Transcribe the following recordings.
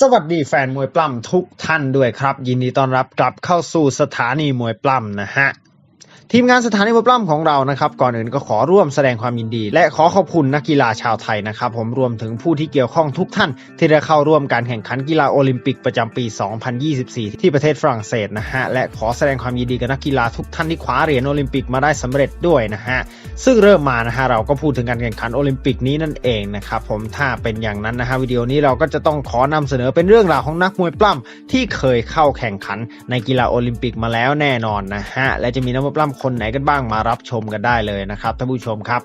สวัสดีแฟนมวยปล้ำทุกท่านด้วยครับ ยินดีต้อนรับกลับเข้าสู่สถานีมวยปล้ำนะฮะ ทีมงานสถานีมวยปล้ำของเรานะครับ ก่อนอื่นก็ขอร่วมแสดงความยินดี และขอขอบคุณนักกีฬาชาวไทยนะครับ ผมรวมถึงผู้ที่เกี่ยวข้องทุกท่าน ที่ได้เข้าร่วมการแข่งขันกีฬาโอลิมปิกประจำปี 2024 ที่ประเทศฝรั่งเศสนะฮะและขอแสดงความยินดีกับนักกีฬาทุกท่านที่คว้าเหรียญโอลิมปิกมาได้สำเร็จด้วยนะฮะซึ่งเริ่มมานะฮะเราก็พูดถึงการแข่งขันโอลิมปิกนี้นั่นเองนะครับผมถ้าเป็นอย่างนั้นนะฮะวิดีโอนี้เราก็จะต้องขอนำเสนอเป็นเรื่องราวของนักมวยปล้ำที่เคยเข้าแข่งขันในกีฬาโอลิมปิกมาแล้วแน่นอนนะฮะและจะมีนักมวยปล้ำคนไหนกันบ้างมารับชมกันได้เลยนะครับท่านผู้ชมครับ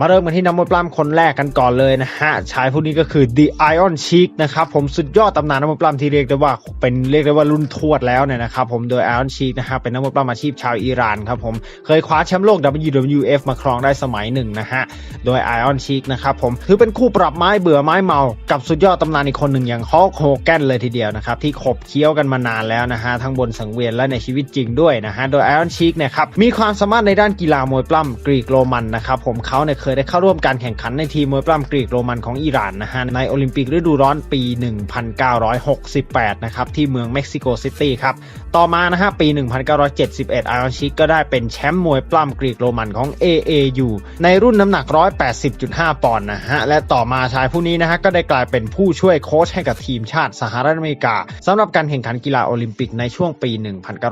มาเริ่มกันที่นักมวยปล้ำคนแรกกันก่อนเลยนะฮะชายผู้นี้ก็คือ The Iron Sheik นะครับผมสุดยอดตำนานนักมวยปล้ำที่เรียกได้ว่าเป็นเรียกได้ว่ารุ่นทวดแล้วเนี่ยนะครับผมโดย Iron Sheik นะฮะเป็นนักมวยปล้ำอาชีพชาวอิหร่านครับผมเคยคว้าแชมป์โลก WWF มาครองได้สมัยหนึ่งนะฮะ โดย Iron Sheik นะครับผมถือเป็นคู่ปรับไม้เบื่อไม้เมา กับสุดยอดตำนานอีกคนหนึ่งอย่างฮอลโฮแกนเลยทีเดียวนะครับ ที่ขบเคี้ยวกันมานานแล้วนะฮะ ทั้งบนสังเวียนและในชีวิตจริงด้วยนะฮะ โดย Iron Sheik เนี่ยครับ มีความสามารถในด้านกีฬามวยปล้ำกรีกโรมันนะครับผมเขาเนี่ยเคยได้เข้าร่วมการแข่งขันในทีมมวยปล้ำกรีกโรมันของอิหร่านนะฮะในโอลิมปิกฤดูร้อนปี 1968 นะครับที่เมืองเม็กซิโกซิตี้ครับต่อมานะฮะปี 1971 Iron Sheik ก็ได้เป็นแชมป์มวยปล้ำกรีกโรมันของ AAU ในรุ่นน้ำหนัก80.5 ปอนด์นะฮะ และต่อมาชายผู้นี้นะฮะ ก็ได้กลายเป็นผู้ช่วยโค้ชให้กับทีมชาติสหรัฐอเมริกาสำหรับการแข่งขันกีฬาโอลิมปิกในช่วงปี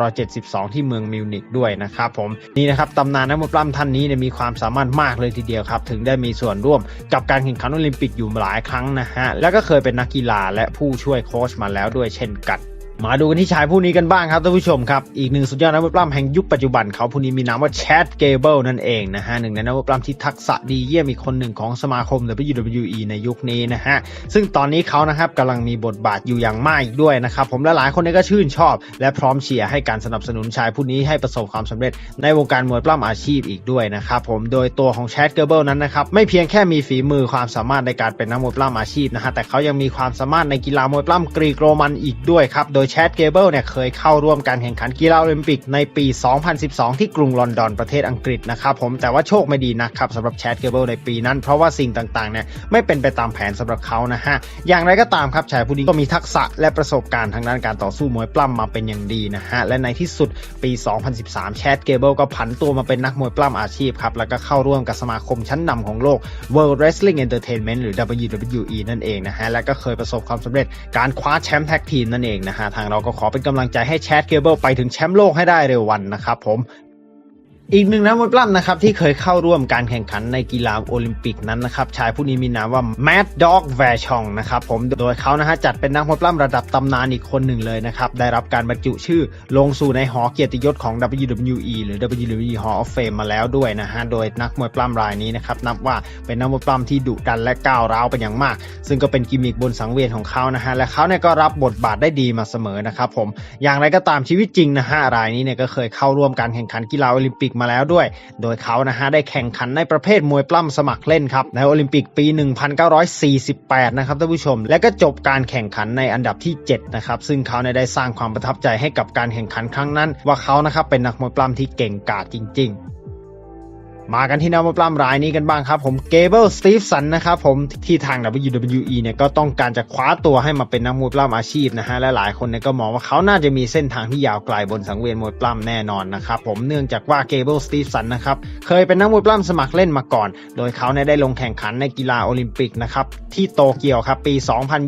1972 ที่เมืองมิวนิกด้วยนะครับผมนี่นะครับตำนานนักมวยปล้ำท่านนี้เนี่ยมีความสามารถมากเลยทีเดียวครับ ถึงได้มีส่วนร่วมกับการแข่งขันโอลิมปิกอยู่หลายครั้งนะฮะแล้วก็เคยเป็นนักกีฬาและผู้ช่วยโค้ชมาแล้วด้วยเช่นกัน มาดูกันที่ชายผู้นี้กันบ้างครับท่านผู้ชมครับ อีกหนึ่งสุดยอดนักมวยปล้ำแห่งยุคปัจจุบันเขาผู้นี้มีนามว่าแชดเกเบิลนั่นเองนะฮะหนึ่งในนักมวยปล้ำที่ทักษะดีเยี่ยมอีกคนหนึ่งของสมาคม WWE ในยุคนี้นะฮะซึ่งตอนนี้เขานะครับกำลังมีบทบาทอยู่อย่างมากอีกด้วยนะครับผมและหลายคนเนยก็ชื่นชอบ และพร้อมเชียร์ให้การสนับสนุนชายผู้นี้ให้ประสบความสำเร็จในวงการมวยปล้ำอาชีพอีกด้วยนะครับผมโดยตัวของแชดเกเบิลนั้นนะครับไม่เพียงแค่มีฝีมือความสามารถในการเป็นนักมวยปล้ำอาชีพนะฮะแต่เขายังมีความสามารถในกีฬามวยปล้ำกรีกโรมันอีกด้วยครับโดยแชดเกเบิลเนี่ยเคยเข้าร่วมการแข่งขันกีฬาโอลิมปิกในปี 2012 ที่กรุงลอนดอนประเทศอังกฤษนะครับผมแต่ว่าโชคไม่ดีนะครับสำหรับแชดเกเบิลในปีนั้น เพราะว่าสิ่งต่างๆเนี่ยไม่เป็นไปตามแผนสำหรับเขานะฮะอย่างไรก็ตามครับชายผู้นี้ก็มีทักษะและประสบการณ์ทางด้านการต่อสู้มวยปล้ำมาเป็นอย่างดีนะฮะและในที่สุดปี 2013 แชดเกเบิลก็ผันตัวมาเป็นนักมวยปล้ำอาชีพครับแล้วก็เข้าร่วมกับสมาคมชั้นนำของโลก World Wrestling Entertainment หรือ WWE นั่นเองนะฮะและก็เคยประสบความสำเร็จการคว้าแชมป์แท็กทีมนั่นเองนะฮะทางเราก็ขอเป็นกำลังใจให้แชทเกเบิลไปถึงแชมป์โลกให้ได้เร็ววันนะครับผม อีกหนึ่งนักมวยปล้ำนะครับที่เคยเข้าร่วมการแข่งขันในกีฬาโอลิมปิกนั้นนะครับชายผู้นี้มีนามว่า Mad Dog v a c h o n g นะครับผมโดยเขานะฮะจัดเป็นนักมวยปล้ำระดับตำนานอีกคนหนึ่งเลยนะครับได้รับการบรรจุชื่อลงสู่ในหอเกียรติยศของ WWE หรือ WWE Hall of Fame มาแล้วด้วยนะฮะโดยนักมวยปล้ำรายนี้นะครับนับว่าเป็นนักมวยปล้ำที่ดุดันและก้าวร้าวเป็นอย่างมาก ซึ่งก็เป็นกิมมิคบนสังเวียนของเขานะฮะและเขาเนี่ยก็รับบทบาทได้ดีมาเสมอนะครับผมอย่างไรก็ตามชีวิตจริงนะฮะรายนี้เนี่ยก็เคยเข้าร่วมการแข่งขันกีฬาโอลิมปิกมาแล้วด้วย โดยเขานะฮะได้แข่งขันในประเภทมวยปล้ำสมัครเล่นครับในโอลิมปิกปี 1948 นะครับท่านผู้ชม และก็จบการแข่งขันในอันดับที่ 7 นะครับ ซึ่งเขาเนี่ยได้สร้างความประทับใจให้กับการแข่งขันครั้งนั้น ว่าเขานะครับเป็นนักมวยปล้ำที่เก่งกาจจริง ๆ มากันที่นักมวยปล้ำรายนี้กันบ้างครับผมเกเบิลสตีฟสันนะครับผมที่ทาง WWE เนี่ยก็ต้องการจะคว้าตัวให้มาเป็นนักมวยปล้ำอาชีพนะฮะและหลายคนเนี่ยก็มองว่าเขาน่าจะมีเส้นทางที่ยาวไกลบนสังเวียนมวยปล้ำแน่นอนนะครับผมเนื่องจากว่าเกเบิลสตีฟสันนะครับเคยเป็นนักมวยปล้ำสมัครเล่นมาก่อน โดยเขาเนี่ยได้ลงแข่งขันในกีฬาโอลิมปิกนะครับที่โตเกียวครับปี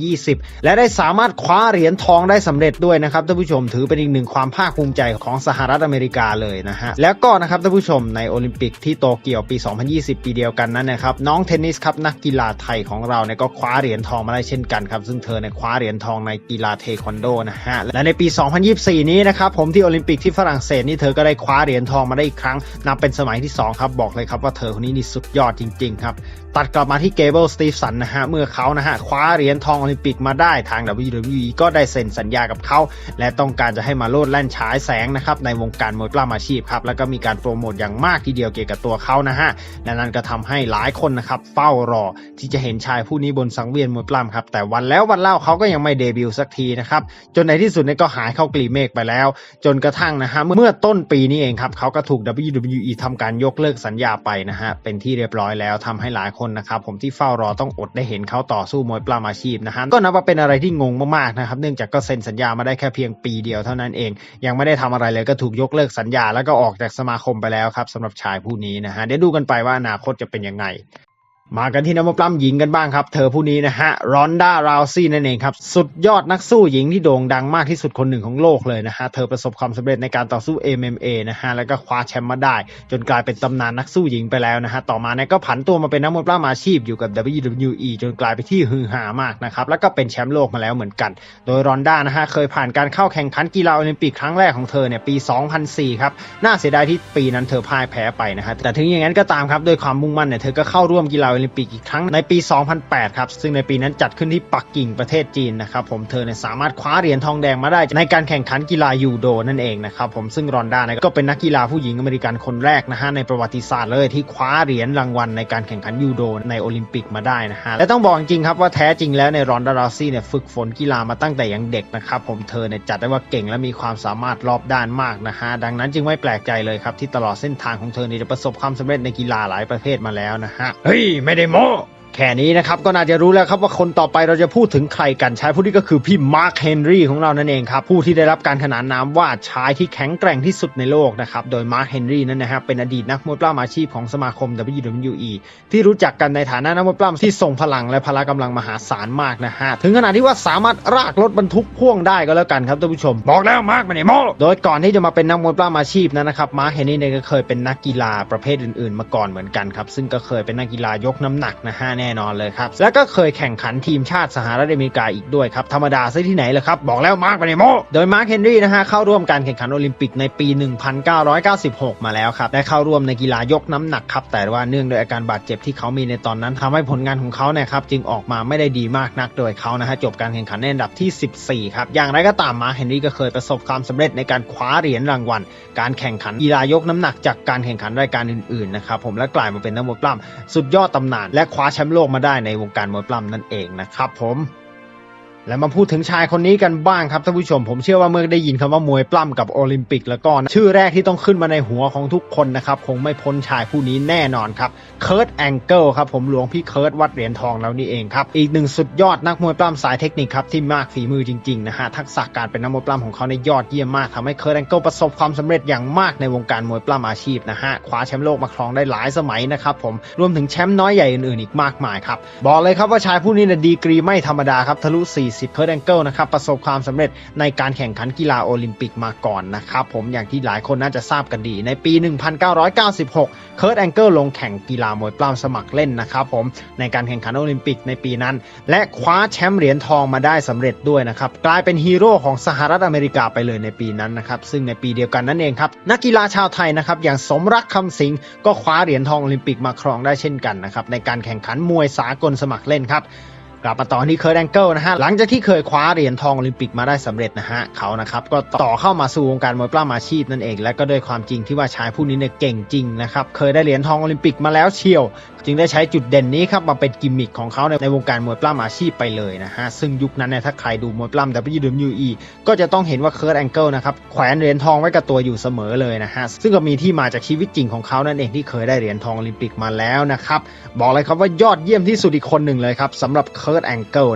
2020 และได้สามารถคว้าเหรียญทองได้สำเร็จด้วยนะครับท่านผู้ชมถือเป็นอีกหนึ่งความภาคภูมิใจของสหรัฐอเมริกาเลยนะฮะแล้วก็นะครับท่านผู้ชมในโอลิมปิกที่โตเกียวปี 2020 ปีเดียวกันนั้นนะครับน้องเทนนิสครับนักกีฬาไทยของเราเนี่ยก็คว้าเหรียญทองมาได้เช่นกันครับซึ่งเธอเนี่ยคว้าเหรียญทองในกีฬาเทควันโดนะฮะและในปี 2024 นี้นะครับผมที่โอลิมปิกที่ฝรั่งเศสนี่เธอก็ได้คว้าเหรียญทองมาได้อีกครั้งนับเป็นสมัยที่สองครับบอกเลยครับว่าเธอคนนี้นี่สุดยอดจริงๆครับตัดกลับมาที่เกเบิลสตีฟสันนะฮะเมื่อเขานะฮะคว้าเหรียญทองโอลิมปิกมาได้ทาง WWE ก็ได้เซ็นสัญญากับเขา และต้องการจะให้มาโลดแล่นฉายแสงนะครับในวงการมวยปล้ำอาชีพครับแล้วก็มีการโปรโมทอย่างมากทีเดียวเกี่ยวกับตัวว่าเขานะฮะและนั่นก็ทำให้หลายคนนะครับเฝ้ารอที่จะเห็นชายผู้นี้บนสังเวียนมวยปล้ำครับแต่วันแล้ววันเล่าเขาก็ยังไม่เดบิวต์สักทีนะครับจนในที่สุดเนี่ยก็หายเข้ากลีเมฆไปแล้ว จนกระทั่งนะฮะเมื่อต้นปีนี้เองครับเขาก็ถูก WWE ทำการยกเลิกสัญญาไปนะฮะเป็นที่เรียบร้อยแล้วทำให้หลายคนนะครับผมที่เฝ้ารอต้องอดได้เห็นเขาต่อสู้มวยปล้ำอาชีพนะฮะก็นับว่าเป็นอะไรที่งงมากๆนะครับเนื่องจากก็เซ็นสัญญามาได้แค่เพียงปีเดียวเท่านั้นเอง ยังไม่ได้ทำอะไรเลยก็ถูกยกเลิกสัญญาแล้วก็ออกจากสมาคมไปแล้วครับสำหรับชายผู้นี้นะฮะ เดี๋ยวดูกันไปว่าอนาคตจะเป็นยังไง มากันที่นักมวยปล้ำหญิงกันบ้างครับ เธอผู้นี้นะฮะรอนด้าราวซี่นั่นเองครับ สุดยอดนักสู้หญิงที่โด่งดังมากที่สุดคนหนึ่งของโลกเลยนะฮะ เธอประสบความสำเร็จในการต่อสู้ MMA นะฮะ แล้วก็คว้าแชมป์มาได้ จนกลายเป็นตำนานนักสู้หญิงไปแล้วนะฮะ ต่อมาเนี่ยก็ผันตัวมาเป็นนักมวยปล้ำอาชีพอยู่กับ WWE จนกลายไปที่ฮือฮามากนะครับ แล้วก็เป็นแชมป์โลกมาแล้วเหมือนกัน โดยรอนด้านะฮะเคยผ่านการเข้าแข่งขันกีฬาโอลิมปิกครั้งแรกของเธอเนี่ยปี 2004 ครับ น่าเสียดายที่ปีนั้นเธอพ่ายแพ้ไปนะฮะ แต่ถึงอย่างนั้นก็ตามครับด้วยความมุ่งมั่นเนี่ยเธอก็เข้าร่วมกีฬาโอลิมปิกอีกครั้งในปี 2008 ครับ ซึ่งในปีนั้นจัดขึ้นที่ปักกิ่งประเทศจีนนะครับผมเธอเนี่ยสามารถคว้าเหรียญทองแดงมาได้ในการแข่งขันกีฬายูโดนั่นเองนะครับผมซึ่งรอนด้าเนี่ยก็เป็นนักกีฬาผู้หญิงอเมริกันคนแรกนะฮะในประวัติศาสตร์เลยที่คว้าเหรียญรางวัลในการแข่งขันยูโดในโอลิมปิกมาได้นะฮะและต้องบอกจริงครับว่าแท้จริงแล้วในรอนดาราซี่เนี่ยฝึกฝนกีฬามาตั้งแต่ยังเด็กนะครับผมเธอเนี่ยจัดได้ว่าเก่งและมีความสามารถรอบด้านมากนะฮะดังนั้นจึงไม่แปลกใจเลยครับที่ตลอดเส้นทางของเธอเนี่ยจะประสบความสำเร็จในกีฬาหลายประเภทมาแล้วนะฮะเฮ้ยไม่ได้โม้ แค่นี้นะครับก็น่าจะรู้แล้วครับว่าคนต่อไปเราจะพูดถึงใครกันชายผู้นี้ก็คือพี่มาร์คเฮนรี่ของเรานั่นเองครับผู้ที่ได้รับการขนานนามว่าชายที่แข็งแกร่งที่สุดในโลกนะครับโดยมาร์คเฮนรี่นั้นนะครับเป็นอดีตนักมวยปล้ำอาชีพของสมาคม WWE ที่รู้จักกันในฐานะนักมวยปล้ำที่ทรงพลังและพละกำลังมหาศาลมากนะฮะถึงขนาดที่ว่าสามารถรากรถบรรทุกพ่วงได้ก็แล้วกันครับท่านผู้ชม บอกแล้วมาร์คไม่ได้โมโดยก่อนที่จะมาเป็นนักมวยปล้ำอาชีพนั้นนะครับมาร์คเฮนรี่เนี่ยก็เคยเป็นนักกีฬาประเภทอื่น ๆ มาก่อนเหมือนกันครับซึ่งก็เคยเป็นนักกีฬายกน้ำหนักนะฮะแน่นอนเลยครับ แล้วก็เคยแข่งขันทีมชาติสหรัฐอเมริกาอีกด้วยครับ ธรรมดาซะที่ไหนล่ะครับ บอกแล้วมาร์กไปในโมโดยมาร์คเฮนรี่นะฮะเข้าร่วมการแข่งขันโอลิมปิกในปี 1996 มาแล้วครับได้เข้าร่วมในกีฬายกน้ำหนักครับแต่ว่าเนื่องด้วยอาการบาดเจ็บที่เขามีในตอนนั้นทำให้ผลงานของเขาเนี่ยครับจึงออกมาไม่ได้ดีมากนักโดยเขานะฮะจบการแข่งขันในอันดับที่ 14 ครับอย่างไรก็ตามมาร์คเฮนรี่ก็เคยประสบความสำเร็จในการคว้าเหรียญรางวัล การแข่งขันกีฬายกน้ำหนักจากการแข่งขันรายการอื่นๆนะครับผมและกลายมาเป็นนักมวยปล้ำสุดยอดตำนานและคว้าแชมป์โลกมาได้ในวงการมวยปล้ำนั่นเองนะครับผม แล้วมาพูดถึงชายคนนี้กันบ้างครับท่านผู้ชม ผมเชื่อว่าเมื่อได้ยินคำว่ามวยปล้ำกับโอลิมปิกแล้วก็ชื่อแรกที่ต้องขึ้นมาในหัวของทุกคนนะครับ คงไม่พ้นชายผู้นี้แน่นอนครับเคิร์ตแองเกิลครับผมหลวงพี่เคิร์ตวัดเหรียญทองแล้วนี่เองครับ อีกหนึ่งสุดยอดนักมวยปล้ำสายเทคนิคครับที่มากฝีมือจริงๆนะฮะทักษะการเป็นนักมวยปล้ำของเขาในยอดเยี่ยมมากทำให้เคิร์ตแองเกิลประสบความสำเร็จอย่างมากในวงการมวยปล้ำอาชีพนะฮะคว้าแชมป์โลกมาครองได้หลายสมัยนะครับผมรวมถึงแชมป์น้อยใหญ่อื่นๆอีกมากมายครับบอกเลยครับว่าชายผู้นี้เนี่ยดีกรีไม่ธรรมดาครับทะลุ40เคิร์ตแองเกิลนะครับประสบความสำเร็จในการแข่งขันกีฬาโอลิมปิกมาก่อนนะครับผมอย่างที่หลายคนน่าจะทราบกันดี ในปี 1996 เคิร์ตแองเกิลลงแข่งกีฬามวยปล้ำสมัครเล่นนะครับผมในการแข่งขันโอลิมปิกในปีนั้น และคว้าแชมป์เหรียญทองมาได้สำเร็จด้วยนะครับกลายเป็นฮีโร่ของสหรัฐอเมริกาไปเลยในปีนั้นนะครับซึ่งในปีเดียวกันนั่นเองครับนักกีฬาชาวไทยนะครับอย่างสมรักคำสิงก็คว้าเหรียญทองโอลิมปิกมาครองได้เช่นกันนะครับในการแข่งขันมวยสากลสมัครเล่นครับ กลับมาต่อที่เคิร์ดแองเกิลนะฮะ หลังจากที่เคยคว้าเหรียญทองโอลิมปิกมาได้สำเร็จนะฮะ เขานะครับ ก็ต่อเข้ามาสู่วงการมวยปล้ำอาชีพนั่นเอง และก็ด้วยความจริงที่ว่าชายผู้นี้เนี่ยเก่งจริงนะครับ เคยได้เหรียญทองโอลิมปิกมาแล้วเชียว จึงได้ใช้จุดเด่นนี้ครับมาเป็นกิมมิคของเขาในในวงการมวยปล้ำอาชีพไปเลยนะฮะ ซึ่งยุคนั้นเนี่ยถ้าใครดูมวยปล้ำ WWE ก็จะต้องเห็นว่าเคิร์ดแองเกิลนะครับแขวนเหรียญทองไว้กับตัวอยู่เสมอเลยนะฮะ ซึ่งก็มีที่มาจากชีวิตจริงของเขานั่นเองที่เคยได้เหรียญทองโอลิมปิกมาแล้วนะครับ บอกเลยครับว่ายอดเยี่ยมที่สุดอีกคนหนึ่งเลยครับสำหรับเคิร์ดแองเกิ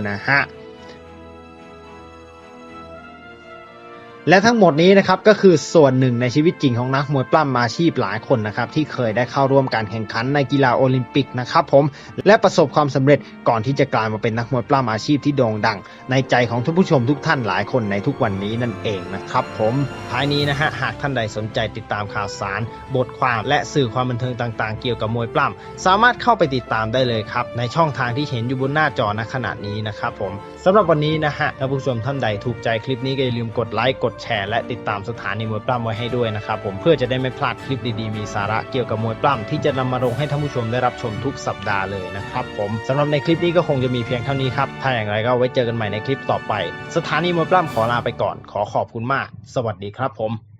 และทั้งหมดนี้นะครับก็คือส่วนหนึ่งในชีวิตจริงของนักมวยปล้ำอาชีพหลายคนนะครับที่เคยได้เข้าร่วมการแข่งขันในกีฬาโอลิมปิกนะครับผมและประสบความสำเร็จก่อนที่จะกลายมาเป็นนักมวยปล้ำอาชีพที่โด่งดัง ในใจของท่านผู้ชมทุกท่านหลายคนในทุกวันนี้นั่นเองนะครับผมท้ายนี้นะฮะหากท่านใดสนใจติดตามข่าวสาร บทความและสื่อความบันเทิงต่างๆ เกี่ยวกับมวยปล้ำสามารถเข้าไปติดตามได้เลยครับในช่องทางที่เห็นอยู่บนหน้าจอณขณะนี้นะครับผมสำหรับวันนี้นะฮะท่านผู้ชมท่านใดถูกใจคลิปนี้ก็อย่าลืมกดไลค์กดดแชร์และติดตามสถานีมวยปล้ำไว้ให้ด้วยนะครับผมเพื่อจะได้ไม่พลาดคลิปดีๆมีสาระเกี่ยวกับมวยปล้ำที่จะนำมาลงให้ท่านผู้ชมได้รับชมทุกสัปดาห์เลยนะครับผมสำหรับในคลิปนี้ก็คงจะมีเพียงเท่านี้ครับถ้าอย่างไรก็ไว้เจอกันใหม่ในคลิปต่อไป สถานีมวยปล้ำขอลาไปก่อน ขอขอบคุณมาก สวัสดีครับผม